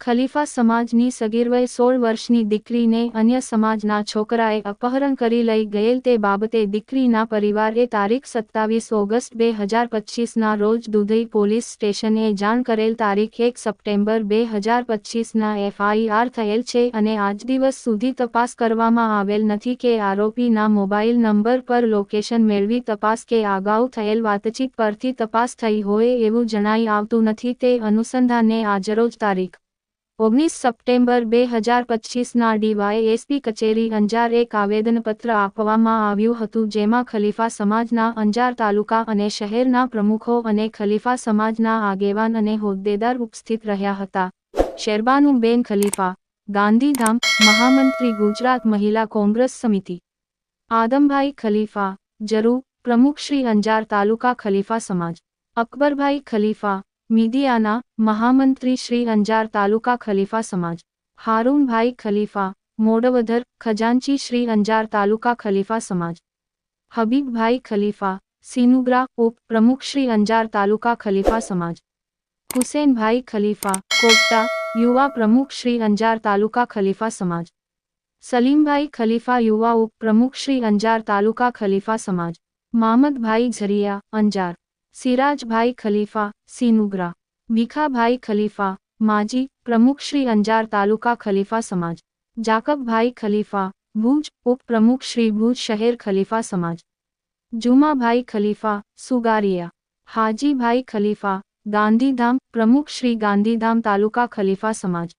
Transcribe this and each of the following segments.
ખલીફા સમાજની સગીરવય સોળ વર્ષની દીકરીને અન્ય સમાજના છોકરાએ અપહરણ કરી લઈ ગયેલ તે બાબતે દીકરીના પરિવારે તારીખ સત્તાવીસ ઓગસ્ટ બે હજાર પચીસના રોજ દુધઈ પોલીસ સ્ટેશને જાણ કરેલ તારીખ એક સપ્ટેમ્બર બે હજાર પચીસના એફઆઈઆર થયેલ છે અને આજ દિવસ સુધી તપાસ કરવામાં આવેલ નથી કે આરોપીના મોબાઈલ નંબર પર લોકેશન મેળવી તપાસ કે અગાઉ થયેલ વાતચીત પરથી તપાસ થઈ હોય એવું જણાઈ આવતું નથી તે અનુસંધાને આજરોજ તારીખ ઓગણીસ સપ્ટેમ્બર બે હજાર પચીસના ડીવાયએસપી કચેરી અંજાર એક આવેદનપત્ર આપવામાં આવ્યું હતું જેમાં ખલીફા સમાજના અંજાર તાલુકા અને શહેરના પ્રમુખો અને ખલીફા સમાજના આગેવાન અને હોદ્દેદાર ઉપસ્થિત રહ્યા હતા. શેરબાનુબેન ખલીફા, ગાંધીધામ, મહામંત્રી ગુજરાત મહિલા કોંગ્રેસ સમિતિ. આદમભાઈ ખલીફા જરૂ પ્રમુખ શ્રી અંજાર તાલુકા ખલીફા સમાજ. અકબરભાઈ ખલીફા મીડિયાના મહામંત્રી શ્રી અંજાર તાલુકા ખલીફા સમાજ, હારૂનભાઈ ખલીફા, મોડવધર ખજાનચી શ્રી અંજાર તાલુકા ખલીફા સમાજ, હબીબભાઈ ખલીફા, સિનુગ્રા ઉપ પ્રમુખ શ્રી અંજાર તાલુકા ખલીફા સમાજ, હુસેનભાઈ ખલીફા કોટા યુવા પ્રમુખ શ્રી અંજાર તાલુકા ખલીફા સમાજ, સલીમભાઈ ખલીફા યુવા ઉપ પ્રમુખ શ્રી અંજાર તાલુકા ખલીફા સમાજ, મામદભાઈ ઝરિયા અંજાર સિરાજભાઈ ખલીફા સિનુગ્રા ભીખાભાઈ ખલીફા માજી પ્રમુખ શ્રી અંજાર તાલુકા ખલીફા સમાજ જાકબભાઈ ખલીફા ભુજ ઉપપ્રમુખ શ્રી ભુજ શહેર ખલીફા સમાજ જુમાભાઈ ખલીફા સુગારિયા હાજીભાઈ ખલીફા ગાંધીધામ પ્રમુખ શ્રી ગાંધીધામ તાલુકા ખલીફા સમાજ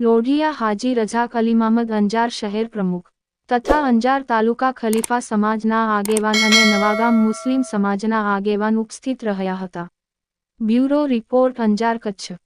લોઢિયા હાજી રઝાક અલીમામદ અંજાર શહેર પ્રમુખ તથા અંજાર તાલુકા ખલીફા સમાજના આગેવાન અને નવાગામ મુસ્લિમ સમાજના આગેવાન ઉપસ્થિત રહ્યા હતા. Bureau report Anjar Kutch.